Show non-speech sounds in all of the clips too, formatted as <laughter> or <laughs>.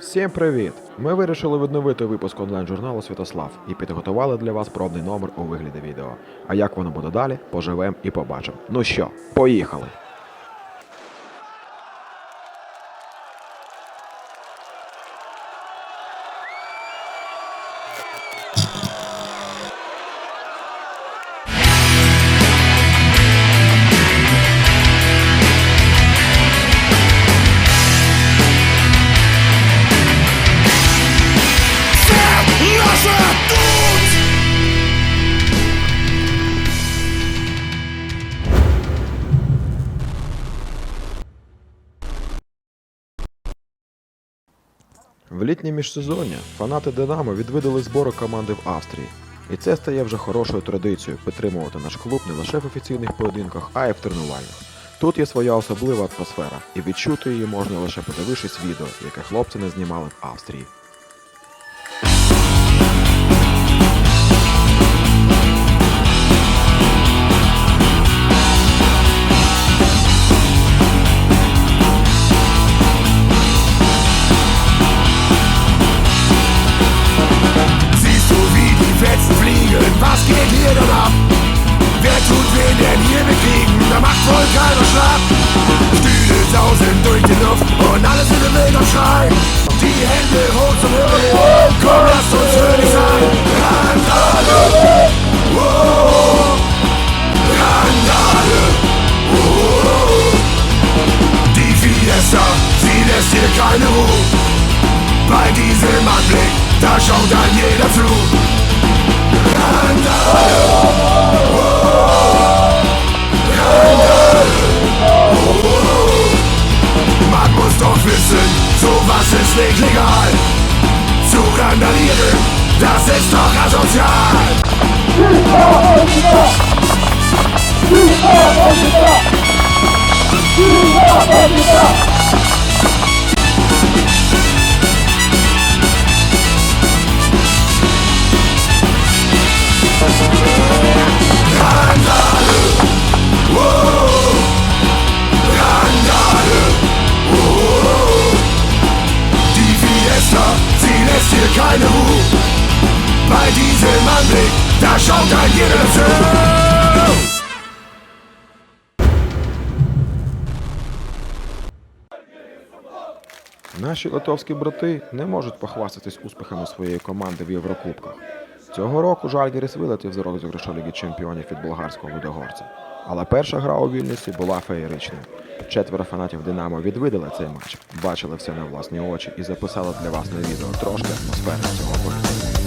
Всім привіт! Ми вирішили відновити випуск онлайн-журналу Святослав і підготували для вас пробний номер у вигляді відео. А як воно буде далі, поживемо і побачимо. Ну що, поїхали! В літнє міжсезоння фанати Динамо відвідали збори команди в Австрії. І це стає вже хорошою традицією підтримувати наш клуб не лише в офіційних поєдинках, а й в тренувальних. Тут є своя особлива атмосфера, і відчути її можна лише подивившись відео, яке хлопці не знімали в Австрії. Keine Ruhe. Bei diesem Anblick, da schaut ein jeder zu. Наші литовські брати не можуть похвастатись успіхами своєї команди в Єврокубках. Цього року Жальгіріс вилетів з розіграшу Ліги Чемпіонів від болгарського водогорця. Але перша гра у Вільнюсі була феєричною. Четверо фанатів Динамо відвидали цей матч, бачили все на власні очі і записали для вас на відео трошки атмосфери цього поєдинку.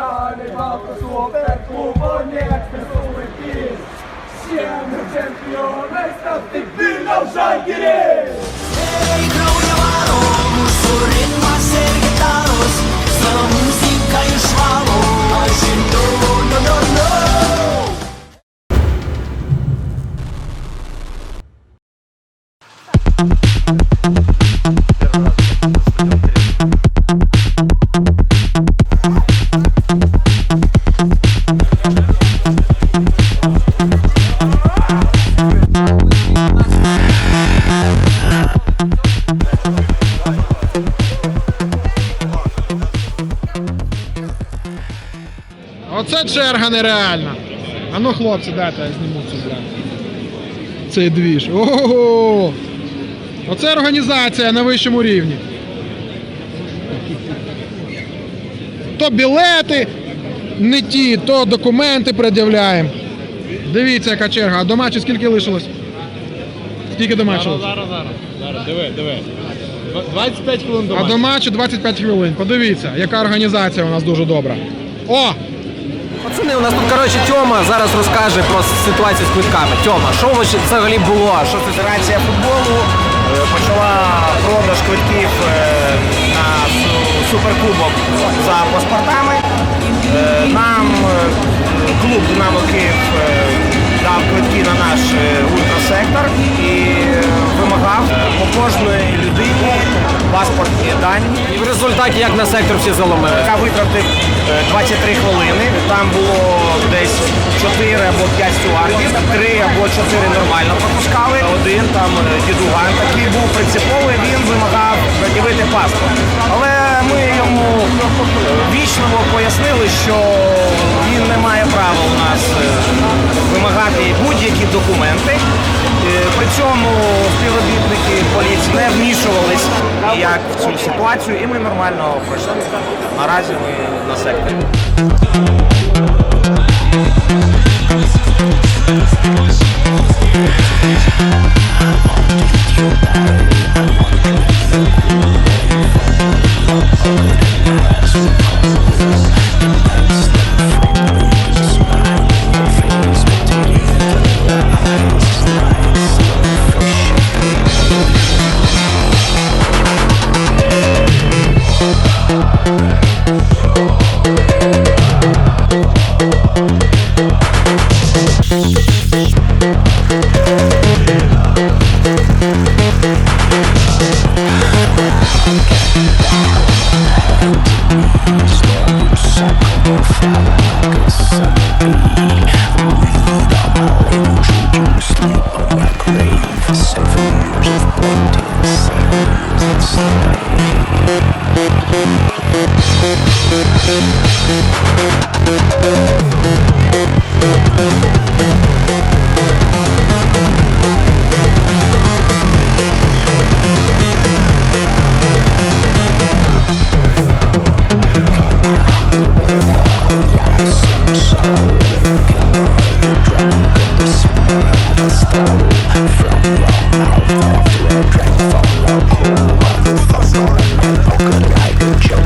Saaren valtasover Kuvan järjestä suuri piis Siemme tsempioneista Tik vilnaus aikireen Ei no no no no. Um, um, um. Черга нереальна. А ну, хлопці, дайте я зніму цю бля. Цей двіж. Ого! Оце організація на вищому рівні. То білети не ті, то документи пред'являємо. Дивіться, яка черга. А до матчу скільки лишилось? Скільки до матчу? Зараз, зараз, зараз. Зараз, диви, диви. Дв- 25 хвилин до А до матчу. матчу 25 хвилин. Подивіться, яка організація у нас дуже добра. О! Пацани, у нас тут коротше Тьома зараз розкаже про ситуацію з квитками. Тьома, що взагалі було? Що Федерація футболу е, почала продаж квитків е, на су- суперкубок за паспортами. Е, Нам клуб Динамо Київ дав квитки на наш дані. І в результаті як на сектор всі заломили? Я витратив е, 23 хвилини. Там було десь 4 або 5 стюардів, 3 або 4 нормально пропускали. Один там е, дідуган такий був принциповий, він вимагав пред'явити паспорт. Але ми йому е, вічливо пояснили, що він не має права у нас е, вимагати будь-які документи. Е, При цьому співробітники поліції не вмішувались як в цю ситуацію, і ми нормально пройшли. Наразі ми на секторі. Thank you. joke.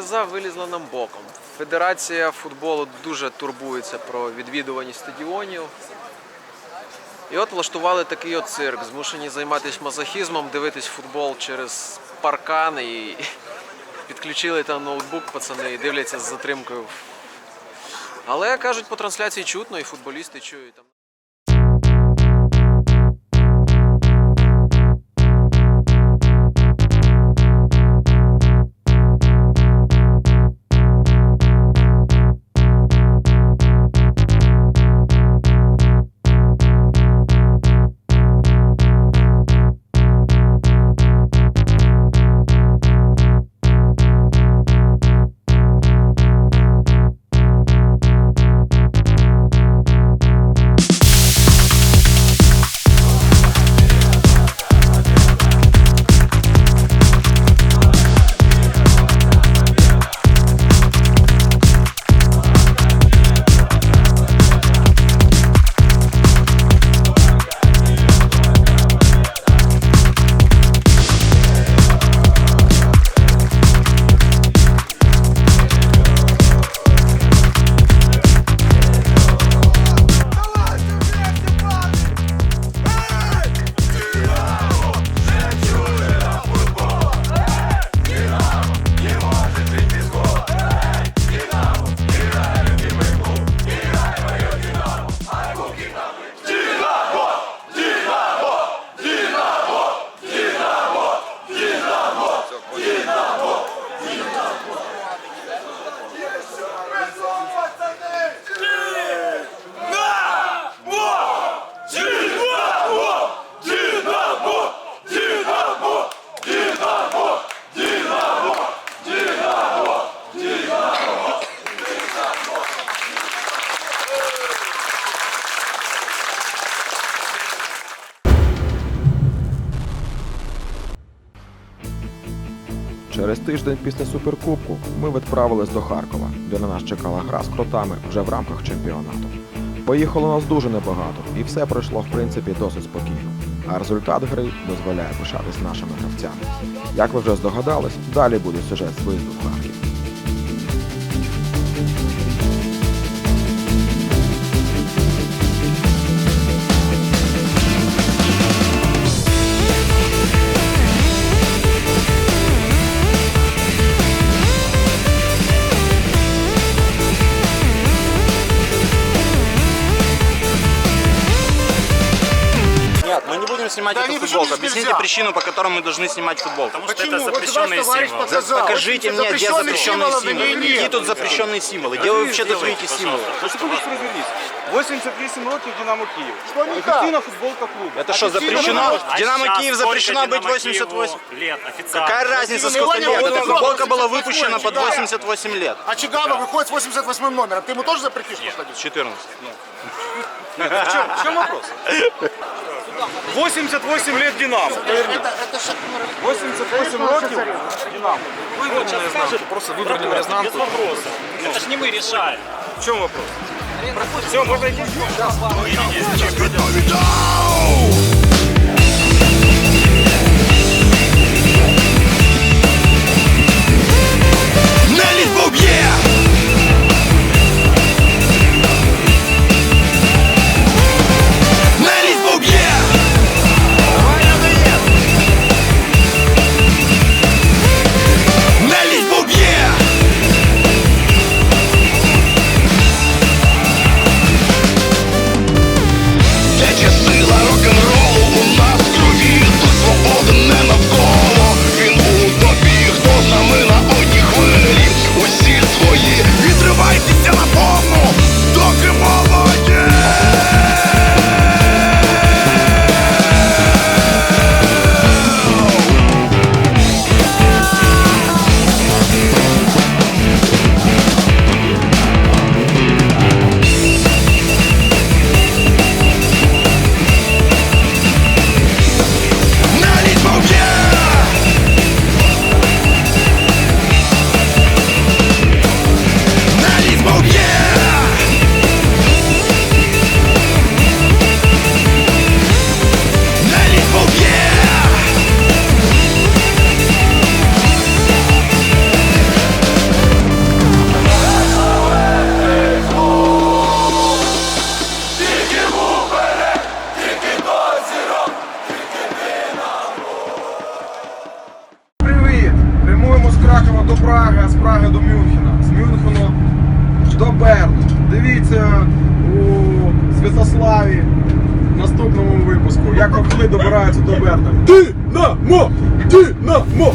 Вилізла нам боком. Федерація футболу дуже турбується про відвідуваність стадіонів. І от влаштували такий от цирк. Змушені займатися мазохізмом, дивитись футбол через паркан і <laughs> підключили там ноутбук, пацани, і дивляться з затримкою. Але кажуть, по трансляції чутно, і футболісти чують Через тиждень після суперкубку ми відправились до Харкова, де на нас чекала гра з кротами вже в рамках чемпіонату. Поїхало нас дуже небагато, і все пройшло в принципі досить спокійно. А результат гри дозволяє пишатись нашими гравцями. Як ви вже здогадались, далі буде сюжет з виїзду Объясните нельзя? причину, по которой мы должны снимать футболку. Потому Почему? Вот ваш товарищ показал. Покажите мне, где Запрещенных запрещенные символов на символы. ней Какие нет. тут запрещенные символы? Где вы вообще тасуете символы? 88 років Динамо Київ. Что не так? Офіційна футболка клубу. Это что, запрещено? В Динамо Киев запрещено быть 88. лет официально. Какая разница, сколько лет? Эта футболка была выпущена под 88 лет. А Чиганов выходит с 88 номером. Ты ему тоже запретишь подходить? 14. В чому вопрос? <laughs> 88 лет Динамо. Это, это шаг 88 років Динамо. Просто выбрали резонанс. Без вопросов. Это ж не мы решаем. В чому вопрос? Все, можна йти? На Праги, а з Праги до Мюнхена. З Мюнхену до Берну. Дивіться у Святославі в наступному випуску, як хохли добираються до Берна. Динамо! Динамо!